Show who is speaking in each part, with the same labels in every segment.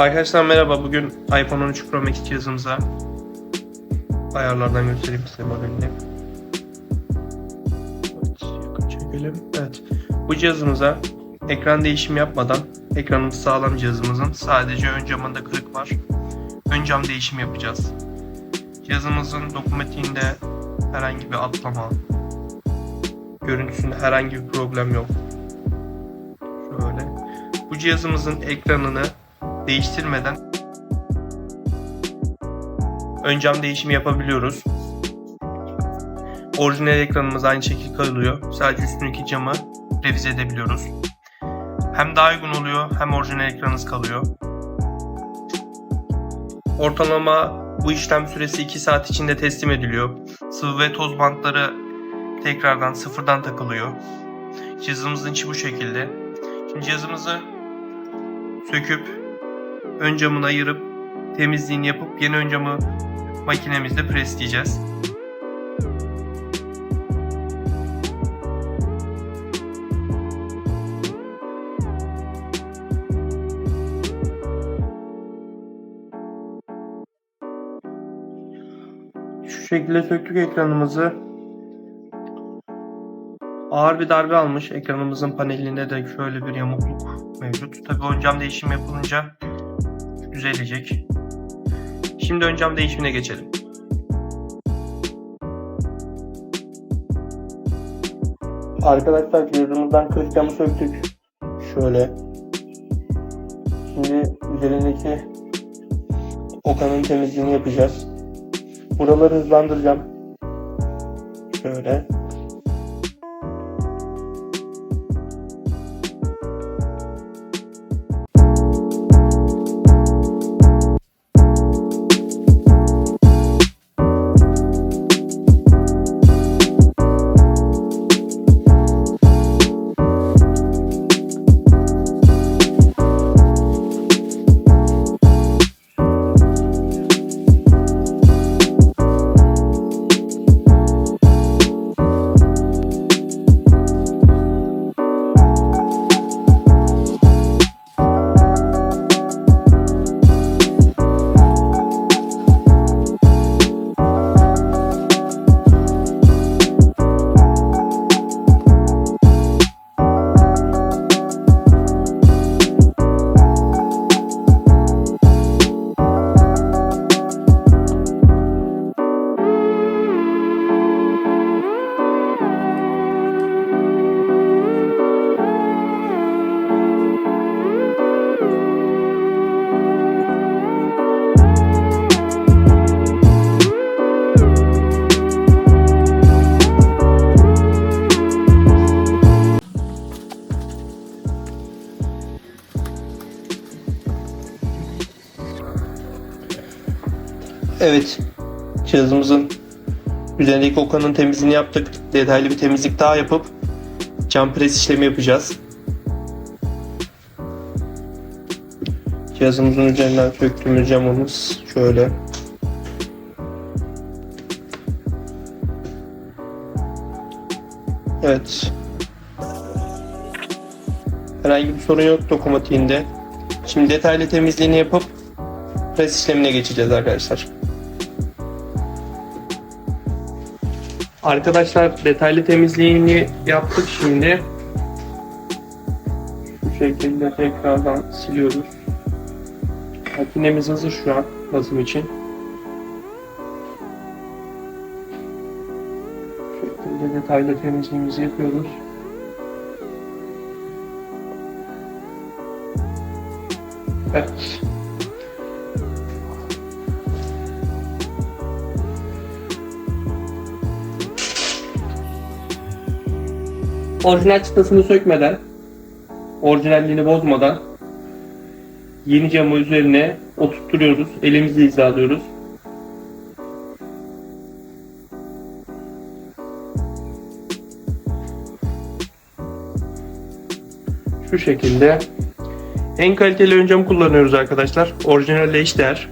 Speaker 1: Arkadaşlar merhaba. Bugün iPhone 13 Pro Max cihazımıza ayarlardan göstereyim size modelini. Çekelim. Evet. Bu cihazımıza ekran değişimi yapmadan ekranımız sağlam cihazımızın sadece ön camında kırık var. Ön cam değişimi yapacağız. Cihazımızın dokunmatiğinde herhangi bir atlama, görüntüsünde herhangi bir problem yok. Şöyle. Bu cihazımızın ekranını değiştirmeden ön cam değişimi yapabiliyoruz. Orijinal ekranımız aynı şekilde kalıyor. Sadece üstündeki camı revize edebiliyoruz. Hem daha uygun oluyor hem orijinal ekranınız kalıyor. Ortalama bu işlem süresi 2 saat içinde teslim ediliyor. Sıvı ve toz bantları tekrardan sıfırdan takılıyor. Cihazımızın içi bu şekilde. Şimdi cihazımızı söküp ön camını ayırıp temizliğini yapıp yeni ön camı makinemizde presleyeceğiz. Şu şekilde söktük ekranımızı. Ağır bir darbe almış. Ekranımızın panelinde de şöyle bir yamukluk mevcut. Tabii ön cam değişimi yapılınca düzelecek. Şimdi ön cam değişimine geçelim. Arkadaşlar cihazımızdan kırık camı söktük. Şöyle. Şimdi üzerindeki okanın temizliğini yapacağız. Buraları hızlandıracağım. Şöyle. Evet. Cihazımızın üzerindeki okanın temizliğini yaptık. Detaylı bir temizlik daha yapıp cam pres işlemi yapacağız. Cihazımızın üzerinden söktüğümüz camımız şöyle. Evet. Herhangi bir sorun yok dokunmatiğinde. Şimdi detaylı temizliğini yapıp pres işlemine geçeceğiz arkadaşlar. Arkadaşlar detaylı temizliğini yaptık şimdi. Bu şekilde tekrardan siliyoruz. Makinemiz hazır şu an basım için. Bu şekilde detaylı temizliğimizi yapıyoruz. Evet. Orijinal çıtasını sökmeden, orijinalliğini bozmadan yeni camı üzerine oturtturuyoruz. Elimizle hizalıyoruz. Şu şekilde. En kaliteli ön cam kullanıyoruz arkadaşlar. Orijinalle eşdeğer.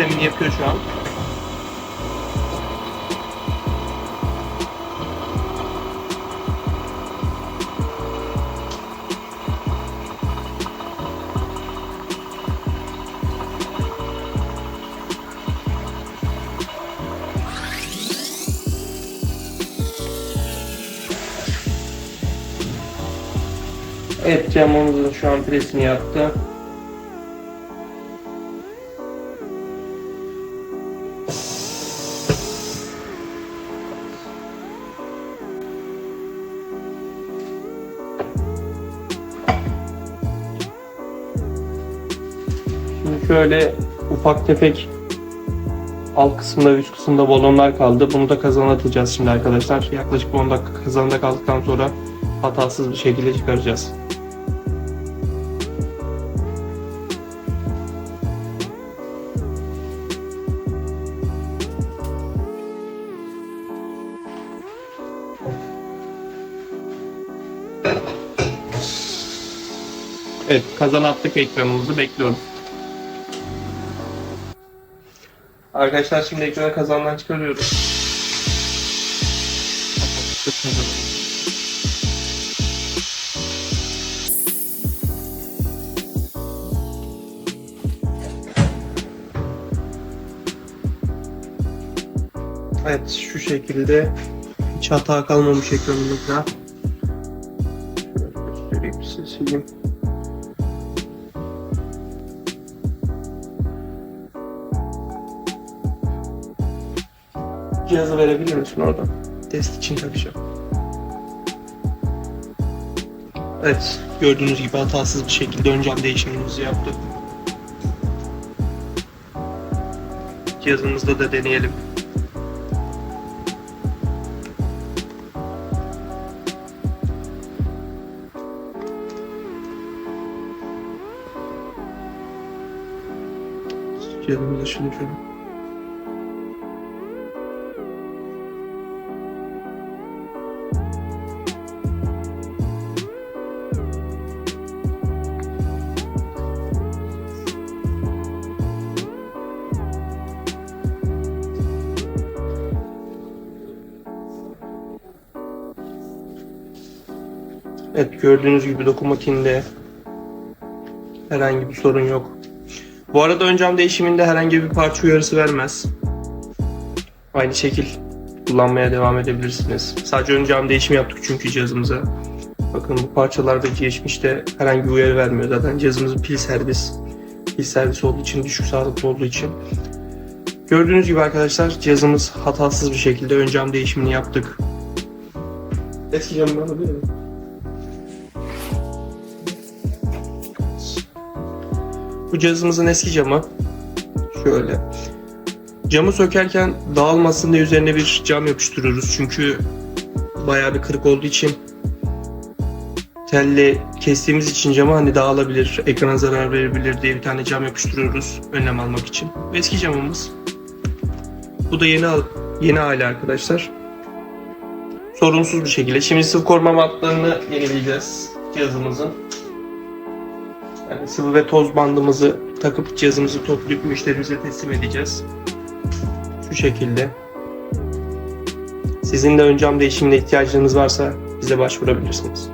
Speaker 1: işlemini yapıyor şu an. Evet camımızın şu an presini yaptı. Şöyle ufak tefek alt kısımda üst kısımda balonlar kaldı. Bunu da kazana atacağız şimdi arkadaşlar. Yaklaşık 10 dakika kazanda kaldıktan sonra hatasız bir şekilde çıkaracağız. Evet, kazan attık ekranımızı bekliyorum. Arkadaşlar şimdi ekranı kazandan çıkarıyoruz. Evet şu şekilde hiç hata kalmamış ekranımızda. Şöyle göstereyim size Cihazı verebilir misin oradan? Test için takacağım. Evet, gördüğünüz gibi hatasız bir şekilde ön cam değişimimizi yaptık. Cihazımızda da deneyelim. Cihazımızı şimdi şöyle Evet gördüğünüz gibi dokunmatiğinde herhangi bir sorun yok. Bu arada ön cam değişiminde herhangi bir parça uyarısı vermez. Aynı şekil kullanmaya devam edebilirsiniz. Sadece ön cam değişimi yaptık çünkü cihazımıza. Bakın bu parçalarda geçmişte herhangi bir uyarı vermiyor. Zaten cihazımız pil servis. Pil servis olduğu için, düşük sağlıklı olduğu için. Gördüğünüz gibi arkadaşlar cihazımız hatasız bir şekilde ön cam değişimini yaptık. Eski camı alabilir miyim? Bu cihazımızın eski camı. Şöyle. Camı sökerken dağılmasın diye üzerine bir cam yapıştırıyoruz. Çünkü bayağı bir kırık olduğu için telle kestiğimiz için camı hani dağılabilir, ekrana zarar verebilir diye bir tane cam yapıştırıyoruz önlem almak için. Eski camımız. Bu da yeni yeni hali arkadaşlar. Sorunsuz bir şekilde. Şimdi sıvı koruma bantlarını yenileyeceğiz cihazımızın. Yani sıvı ve toz bandımızı takıp cihazımızı toplayıp müşterimize teslim edeceğiz. Şu şekilde. Sizin de ön cam değişimine ihtiyacınız varsa bize başvurabilirsiniz.